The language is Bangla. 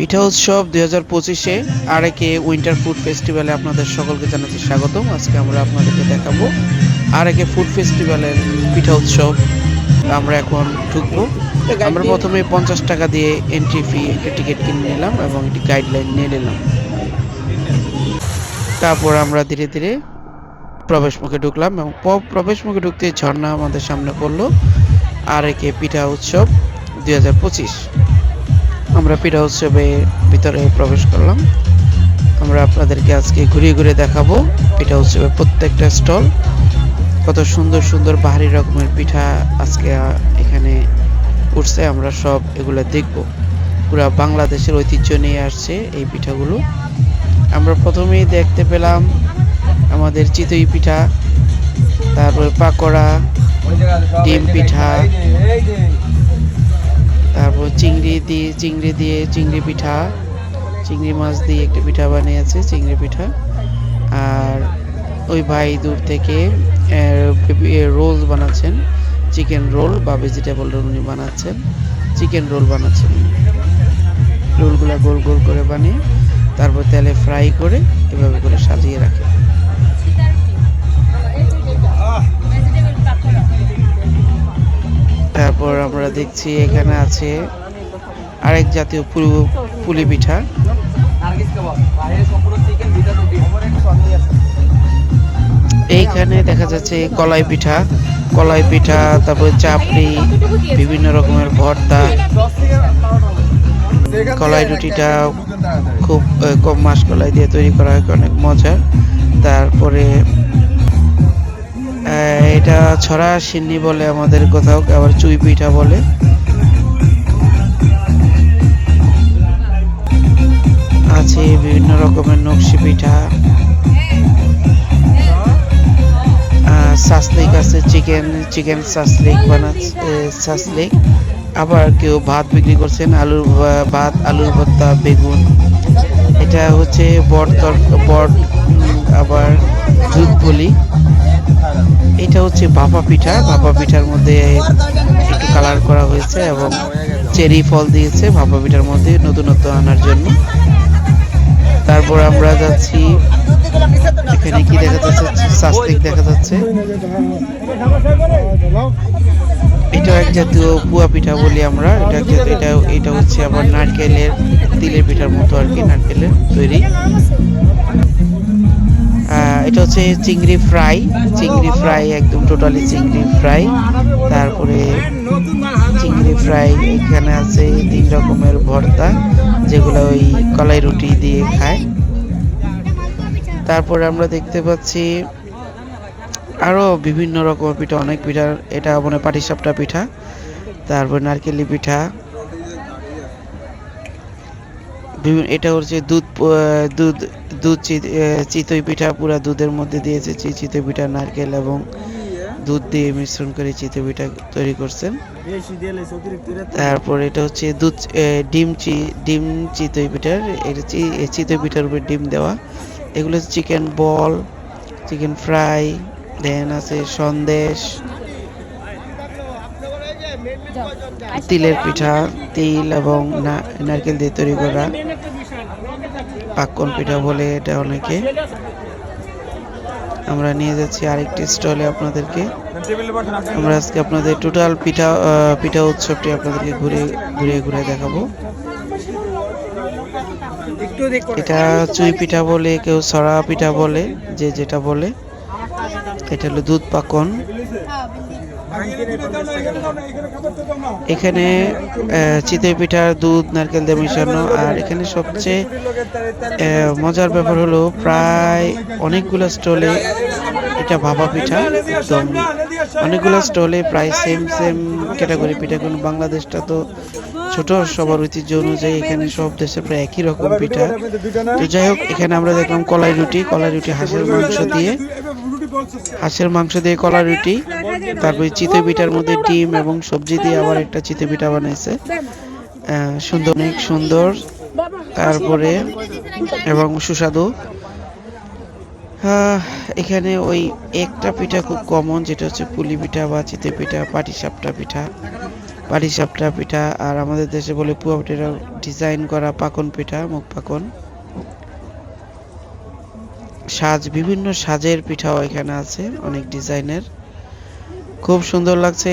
পিঠা উৎসব দুই হাজার পঁচিশে আরেকে উইন্টার ফুড ফেস্টিভ্যালে আপনাদের সকলকে জানাচ্ছি স্বাগতম। আজকে আমরা আপনাদেরকে দেখাবো আরেকে ফুড ফেস্টিভ্যালের পিঠা উৎসব আমরা এখন ঢুকবো। আমরা প্রথমে পঞ্চাশ টাকা দিয়ে এন্ট্রি ফি একটা টিকিট কিনে নিলাম এবং একটি গাইডলাইন নিয়ে নিলাম। তারপর আমরা ধীরে ধীরে প্রবেশ মুখে ঢুকলাম এবং প্রবেশ মুখে ঢুকতে ঝর্ণা আমাদের সামনে পড়ল। আর একে পিঠা উৎসব দুই হাজার পঁচিশ। আমরা পিঠা উৎসবে ভিতরে প্রবেশ করলাম। আমরা আপনাদেরকে আজকে ঘুরিয়ে ঘুরে দেখাবো পিঠা উৎসবের প্রত্যেকটা স্টল। কত সুন্দর সুন্দর বাহারি রকমের পিঠা আজকে এখানে উঠছে। আমরা সব এগুলো দেখব। পুরা বাংলাদেশের ঐতিহ্য নিয়ে আসছে এই পিঠাগুলো। আমরা প্রথমেই দেখতে পেলাম আমাদের চিতই পিঠা, তারপরে পাকোড়া, ডিম পিঠা চিংড়ি দিয়ে চিংড়ি দিয়ে চিংড়ি পিঠা, চিংড়ি মাছ দিয়ে একটা পিঠা বানিয়েছে, চিংড়ি পিঠা আর ওই ভাই দূর থেকে রোল বানাচ্ছেন, চিকেন রোল বা ভেজিটেবল রোল উনি বানাচ্ছেন, চিকেন রোল বানাচ্ছেন। রোলগুলো গোল গোল করে বানিয়ে তারপর তেলে ফ্রাই করে এভাবে করে সাজিয়ে রাখে তারপর আমরা দেখছি এখানে আছে আরেক জাতীয় পুলি পিঠা। এইখানে দেখা যাচ্ছে কলাই পিঠা কলাই পিঠা, তারপরে চাপড়ি, বিভিন্ন রকমের ভর্তা। কলাই রুটিটা খুব কম মাস কলাই দিয়ে তৈরি করা হয়, অনেক মজার। তারপরে এটা ছড়া সিন্নি বলে আমাদের কোথাও, আবার চুই পিঠা বলে। আছে, বিভিন্ন রকমের নকশি পিঠা। সাসলিক আছে, চিকেন চিকেন সাসলিক বানাচ্ছে সাসলিক আবার কেউ ভাত বিক্রি করছেন, আলুর ভাত, আলুর ভর্তা, বেগুন। এটা হচ্ছে বট বট আবার দুধ পুলি। এটা হচ্ছে ভাপা পিঠা। ভাপা পিঠার মধ্যে একটু কালার করা হয়েছে এবং চেরি ফল দিয়েছে ভাপা পিঠার মধ্যে নতুনত্ব আনার জন্য। তারপর আমরা যাচ্ছি। এখানে কি দেখা যাচ্ছে? সাস্তিক দেখা যাচ্ছে। এটা এক জাতীয় পুয়া পিঠা বলি আমরা। এটা এটা এটা হচ্ছে আবার নারকেলের তিলের পিঠার মতো আর কি, নারকেলের তৈরি। এটা হচ্ছে চিংড়ি ফ্রাই। চিংড়ি ফ্রাই একদম টোটালি চিংড়ি ফ্রাই। তারপরে চিংড়ি ফ্রাই এখানে আছে তিন রকমের ভর্তা, যেগুলো ওই কলাই রুটি দিয়ে খায়। তারপরে আমরা দেখতে পাচ্ছি আরও বিভিন্ন রকমের পিঠা, অনেক পিঠা। এটা মানে পাটিসাপটা পিঠা, তারপর নারকেলি পিঠা বিভিন্ন এটা হচ্ছে দুধ দুধ দুধ চিতই পিঠা পুরা দুধের মধ্যে দিয়েছে চিতই পিঠা নারকেল এবং দুধ দিয়ে মিশ্রণ করে চিতই পিঠা তৈরি করছেন। তারপর এটা হচ্ছে দুধ ডিম চি ডিম চিতই পিঠার এটা চিতই পিঠার উপরে ডিম দেওয়া। এগুলো হচ্ছে chicken ball chicken fry then আছে সন্দেশ তিলের পিঠা তিল এবং নারকেল দিয়ে তৈরি করা। পাক্কন পিঠা বলে এটা অনেকে। আমরা নিয়ে যাচ্ছি আরেকটি স্টলে আপনাদেরকে। আমরা আজকে আপনাদের টোটাল পিঠা পিঠা উৎসবটি আপনাদেরকে ঘুরে ঘুরে ঘুরে দেখাবো। এটা চুই পিঠা বলে, কেউ সরা পিঠা বলে, যে যেটা বলে, এটা হলো দুধ পাকন এখানে চিতই পিঠার দুধ, নারকেল দিয়ে মিশানো, আর এখানে সবচেয়ে মজার ব্যাপার হলো প্রায় অনেকগুলো স্টলে এটা ভাপা পিঠা, একদম অনেকগুলো স্টলে প্রায় সেম সেম ক্যাটাগরি পিঠা। কারণ বাংলাদেশটা তো ছোট, সবার ঐতিহ্য অনুযায়ী এখানে সব দেশে প্রায় একই রকম পিঠা। তো যাই হোক, এখানে আমরা দেখলাম কলাই রুটি কলাই রুটি হাঁসের মাংস দিয়ে। হাঁসের মাংস দিয়ে কলা রুটি, তারপরে চিতই পিঠার মধ্যে ডিম এবং সবজি দিয়ে আবার একটা চিতই পিঠা বানাইছে। সুন্দর, অনেক সুন্দর। তারপরে এবং সুস্বাদু। এখানে ওই একটা পিঠা খুব কমন যেটা হচ্ছে পুলি পিঠা বা চিতই পিঠা পাটিসাপটা পিঠা পাটিসাপটা পিঠা, আর আমাদের দেশে বলে পুয়া পিঠা ডিজাইন করা পাকন পিঠা মুখ পাকন। সাজ বিভিন্ন সাজের পিঠাও এখানে আছে অনেক ডিজাইনের খুব সুন্দর লাগছে।